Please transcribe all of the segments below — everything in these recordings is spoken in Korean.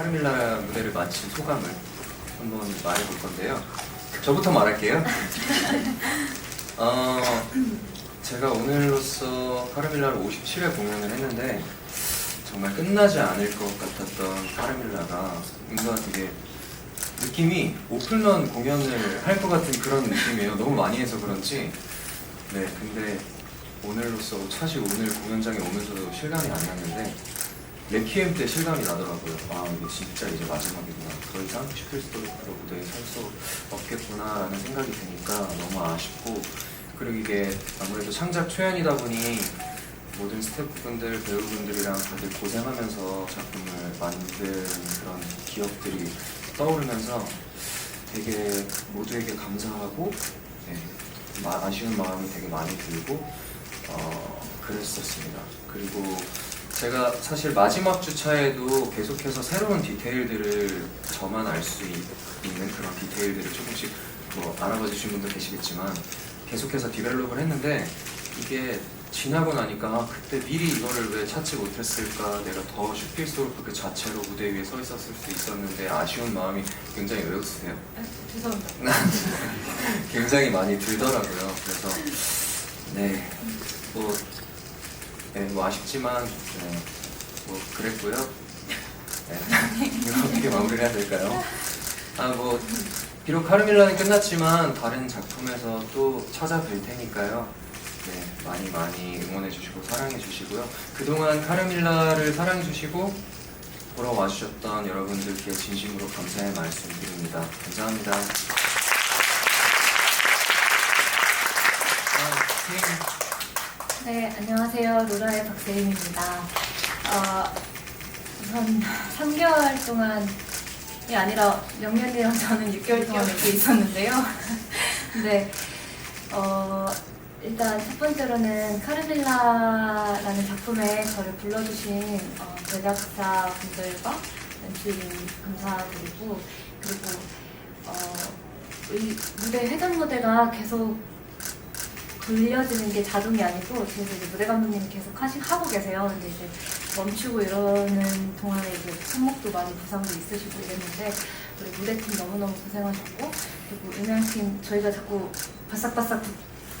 카르밀라 무대를 마친 소감을 한번 말해볼 건데요. 저부터 말할게요. 어, 제가 오늘로써 카르밀라를 57회 공연을 했는데 정말 끝나지 않을 것 같았던 카르밀라가 뭔가 되게 느낌이 오픈런 공연을 할 것 같은 그런 느낌이에요. 너무 많이 해서 그런지. 네, 근데 오늘로써 사실 오늘 공연장에 오면서도 실감이 안 났는데 레퀴엠 때 실감이 나더라고요. 아 이게 진짜 이제 마지막이구나. 더 이상 슈퍼스토리 프로 무대에 설 수 없겠구나라는 생각이 드니까 너무 아쉽고 그리고 이게 아무래도 창작 초연이다 보니 모든 스태프분들, 배우분들이랑 다들 고생하면서 작품을 만든 그런 기억들이 떠오르면서 되게 모두에게 감사하고 네, 마- 아쉬운 마음이 되게 많이 들고 어, 그랬었습니다. 그리고 제가 사실 마지막 주차에도 계속해서 새로운 디테일들을 저만 알 수 있는 그런 디테일들을 조금씩 뭐 알아봐 주신 분도 계시겠지만 계속해서 디벨롭을 했는데 이게 지나고 나니까 아, 그때 미리 이거를 왜 찾지 못했을까 내가 더 슈필스토르프 그 자체로 무대 위에 서 있었을 수 있었는데 아쉬운 마음이 굉장히 왜 웃으세요? 아, 죄송합니다. 굉장히 많이 들더라고요. 그래서 네, 뭐, 네, 뭐 아쉽지만 네, 뭐 그랬고요. 네, 이거 어떻게 마무리해야 될까요? 아뭐 비록 카르밀라는 끝났지만 다른 작품에서 또 찾아뵐 테니까요. 네, 많이 많이 응원해 주시고 사랑해 주시고요. 그동안 카르밀라를 사랑해 주시고 보러 와주셨던 여러분들께 진심으로 감사의 말씀드립니다. 감사합니다. 아, 팀. 네, 안녕하세요. 로라의 박세림입니다. 어, 우선 3개월 동안이 아니라 명년이랑 저는 6개월 동안 여기 있었는데요. 근데 어, 일단 첫 번째로는 카르밀라라는 작품에 저를 불러주신 어, 제작사 분들과 연출님 감사드리고 그리고 어, 이 무대 회전 무대가 계속 돌려지는 게 자동이 아니고 그래서 이제 무대 감독님이 계속 하시, 하고 계세요. 근데 이제 멈추고 이러는 동안에 이제 손목도 많이 부상도 있으시고 이랬는데 우리 무대팀 너무너무 고생하셨고 그리고 음향팀 저희가 자꾸 바싹바싹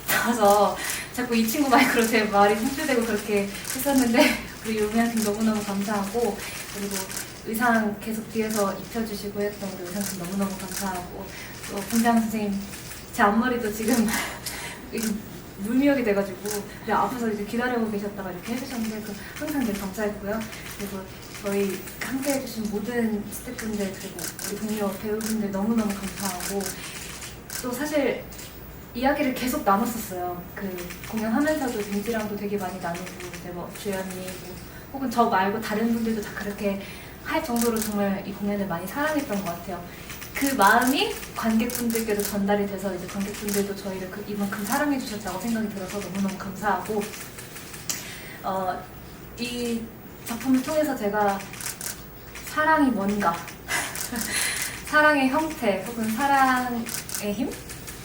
붙어서 자꾸 이 친구 마이크로 제 말이 송출되고 그렇게 했었는데 우리 음향팀 너무너무 감사하고 그리고 의상 계속 뒤에서 입혀주시고 했던 우리 의상팀 너무너무 감사하고 또 분장 선생님 제 앞머리도 지금 물미역이 돼가지고 그냥 앞에서 이제 기다리고 계셨다가 이렇게 해주셨는데 그 항상 늘 감사했고요. 그리고 저희 함께 해주신 모든 스태프분들 그리고 우리 동료 배우분들 너무너무 감사하고 또 사실 이야기를 계속 나눴었어요. 그 공연하면서도 민지랑도 되게 많이 나누고 이제 뭐 주연이 뭐 혹은 저 말고 다른 분들도 다 그렇게 할 정도로 정말 이 공연을 많이 사랑했던 것 같아요. 그 마음이 관객분들께도 전달이 돼서 이제 관객분들도 저희를 그 이만큼 사랑해 주셨다고 생각이 들어서 너무너무 감사하고 어, 이 작품을 통해서 제가 사랑이 뭔가 사랑의 형태 혹은 사랑의 힘?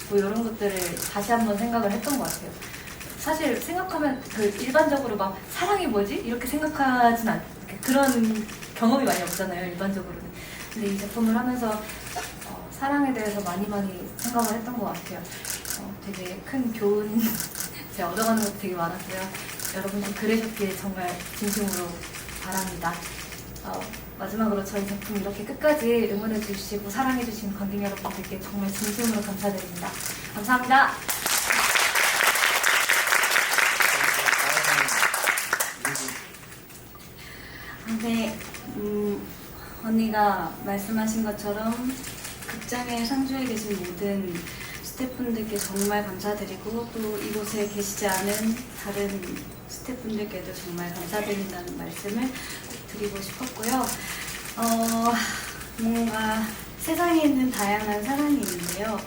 뭐 이런 것들을 다시 한번 생각을 했던 것 같아요. 사실 생각하면 그 일반적으로 막 사랑이 뭐지? 이렇게 생각하진 않, 그런 경험이 많이 없잖아요, 일반적으로는. 근데 이 작품을 하면서 어, 사랑에 대해서 많이 많이 생각을 했던 것 같아요. 어, 되게 큰 교훈 제가 얻어가는 것도 되게 많았고요. 여러분들 그러셨길 정말 진심으로 바랍니다. 어, 마지막으로 저희 작품 이렇게 끝까지 응원해 주시고 사랑해 주신 관객 여러분들께 정말 진심으로 감사드립니다. 감사합니다. 네, 음, 언니가 말씀하신 것처럼 극장에 상주해 계신 모든 스태프분들께 정말 감사드리고 또 이곳에 계시지 않은 다른 스태프분들께도 정말 감사드린다는 말씀을 꼭 드리고 싶었고요. 어, 뭔가 세상에 있는 다양한 사랑이 있는데요.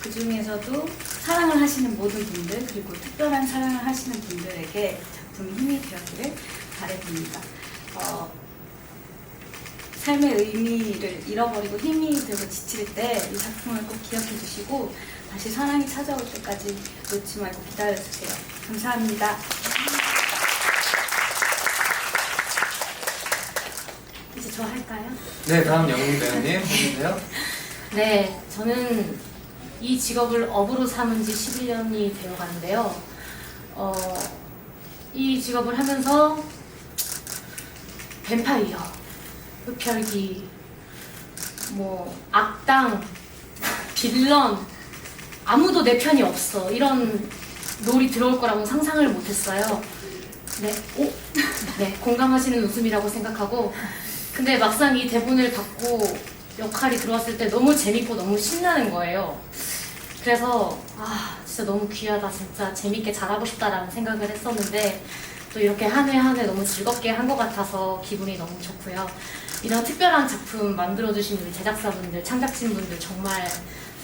그 중에서도 사랑을 하시는 모든 분들 그리고 특별한 사랑을 하시는 분들에게 작품이 힘이 되었기를 바라봅니다. 어, 삶의 의미를 잃어버리고 힘이 들고 지칠 때 이 작품을 꼭 기억해 주시고 다시 사랑이 찾아올 때까지 놓지 말고 기다려 주세요. 감사합니다. 이제 저 할까요? 네, 다음 영웅 배우님 해주세요. 네, 저는 이 직업을 업으로 삼은 지 11년이 되어 가는데요. 어, 이 직업을 하면서 뱀파이어, 흡혈귀, 뭐 악당, 빌런 아무도 내 편이 없어 이런 롤이 들어올 거라고 상상을 못했어요. 네, 오, 네 공감하시는 웃음이라고 생각하고 근데 막상 이 대본을 받고 역할이 들어왔을 때 너무 재밌고 너무 신나는 거예요. 그래서 아 진짜 너무 귀하다 진짜 재밌게 잘하고 싶다라는 생각을 했었는데 또 이렇게 한 해 한 해 너무 즐겁게 한 것 같아서 기분이 너무 좋고요. 이런 특별한 작품 만들어주신 우리 제작사분들, 창작진분들 정말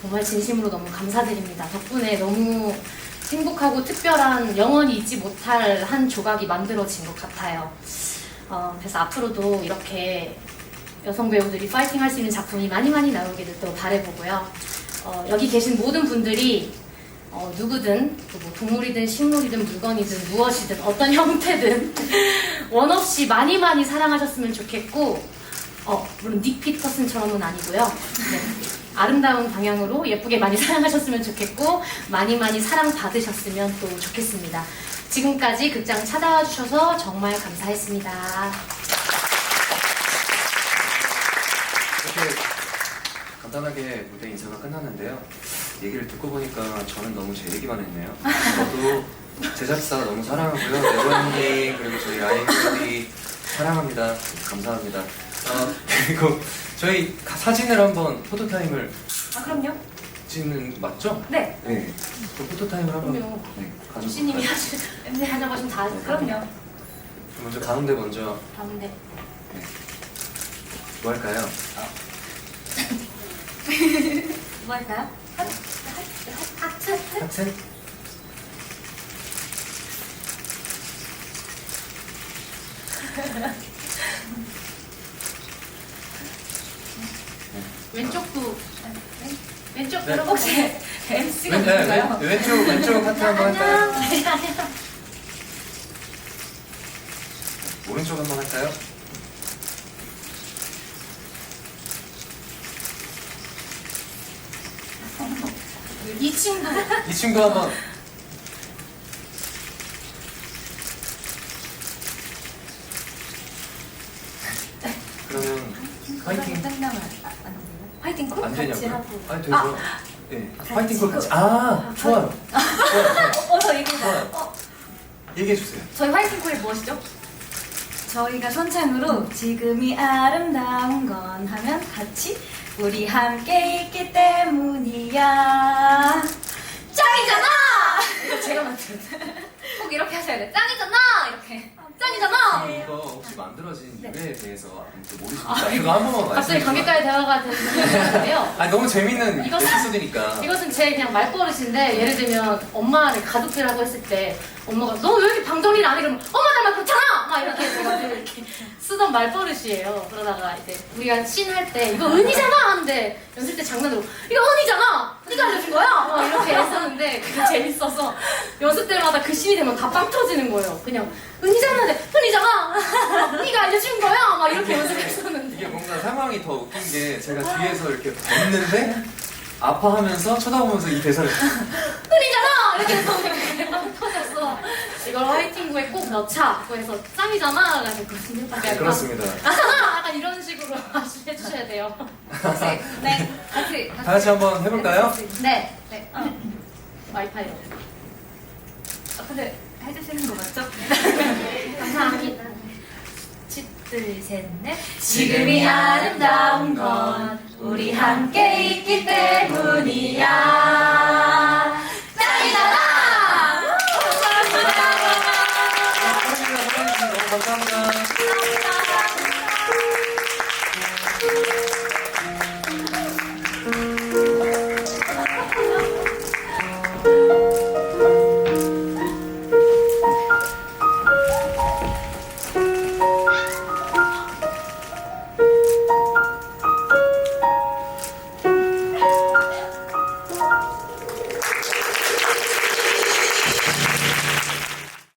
정말 진심으로 너무 감사드립니다. 덕분에 너무 행복하고 특별한 영원히 잊지 못할 한 조각이 만들어진 것 같아요. 어, 그래서 앞으로도 이렇게 여성 배우들이 파이팅 할 수 있는 작품이 많이 많이 나오기를 또 바라보고요. 어, 여기 계신 모든 분들이 어, 누구든 또뭐 동물이든 식물이든 물건이든 무엇이든 어떤 형태든 원 없이 많이 많이 사랑하셨으면 좋겠고 어, 물론 닉 피터슨처럼은 아니고요. 네. 아름다운 방향으로 예쁘게 많이 사랑하셨으면 좋겠고 많이 많이 사랑 받으셨으면 또 좋겠습니다. 지금까지 극장 찾아와 주셔서 정말 감사했습니다. 간단하게 무대 인사가 끝났는데요. 얘기를 듣고 보니까 저는 너무 제 얘기만 했네요. 저도 제작사 너무 사랑하고요. 네버엔딩 그리고 저희 라이브리 사랑합니다. 감사합니다. 어, 그리고 저희 가- 사진을 한번 포토타임을 아 그럼요. 찍는 맞죠? 네. 네. 그 포토타임을 한번 그럼요. 네, 가져볼까요? 주시님이 하시, 하자고 하시면 다 그럼요. 그럼 먼저 가운데 먼저 가운데. 뭐 할까요? 뭐 할까요? 하트. 하트? 왼쪽도 왼쪽 네. 여러분 혹시 MC가 왼, 네, 누군가요? 왼, 왼쪽 왼쪽 하트 한번 할까요? 오른쪽 한번 할까요? 이 친구 이 친구 한번 그러면 파이팅 상담을 안 돼요? 화이팅 콜 안 같이 되냐고요? 하고 아니 되죠. 네. 파이팅 콜 같이. 아 좋아요. 좋아요. 좋아요. 어서 얘기해 좋아요. 얘기해 주세요. 저희 화이팅 콜이 무엇이죠? 저희가 선창으로 지금이 아름다운 건 하면 같이 우리 함께 있기 때문이야 짱이잖아! 제가 만든 꼭 이렇게 하셔야 돼. 짱이잖아! 이렇게. 짱이잖아! 이거 혹시 만들어진 네. 유래에 대해서 아무튼 모르시니까 그거 한 번만 갑자기 말씀해 관객과의 대화가 되는데요. 아 너무 재밌는 이거- 에피소드니까. 이것은 제 그냥 말버릇인데 예를 들면 엄마를 가족들하고 했을 때 엄마가 너 왜 이렇게 방 정리를 안 해? 그러면 엄마 그렇잖아! 막 이렇게 늘 이렇게 쓰던 말버릇이에요. 그러다가 이제 우리가 씬할때 이거 은이잖아! 하는데 연습 때 장난으로 이거 은이잖아! 네가 알려준 거야! 막 이렇게 했었는데 그게 재밌어서 연습 때마다 그 씬이 되면 다 빵 터지는 거예요. 그냥 은이잖아! 하는데 은이잖아! 네가 알려준 거야! 막 이렇게 연습했었는데 이게 뭔가 상황이 더 웃긴 게 제가 뒤에서 이렇게 봤는데 아파하면서 쳐다보면서 이 대사를 끈이잖아! 이렇게 해서. 이걸 화이팅구에 꼭 넣자. 그래서 짱이잖아. 라고 했거든요. 네, 그렇습니다. 아잖아! 약간 이런 식으로 해주셔야 돼요. 네 같이 다 같이 한번 해볼까요? 네. 네. 와이파이로. 아, 근데 해주시는 거 맞죠? 감사합니다. 둘, 셋, 넷. 지금이 아름다운 건 우리 함께 있기 때문이야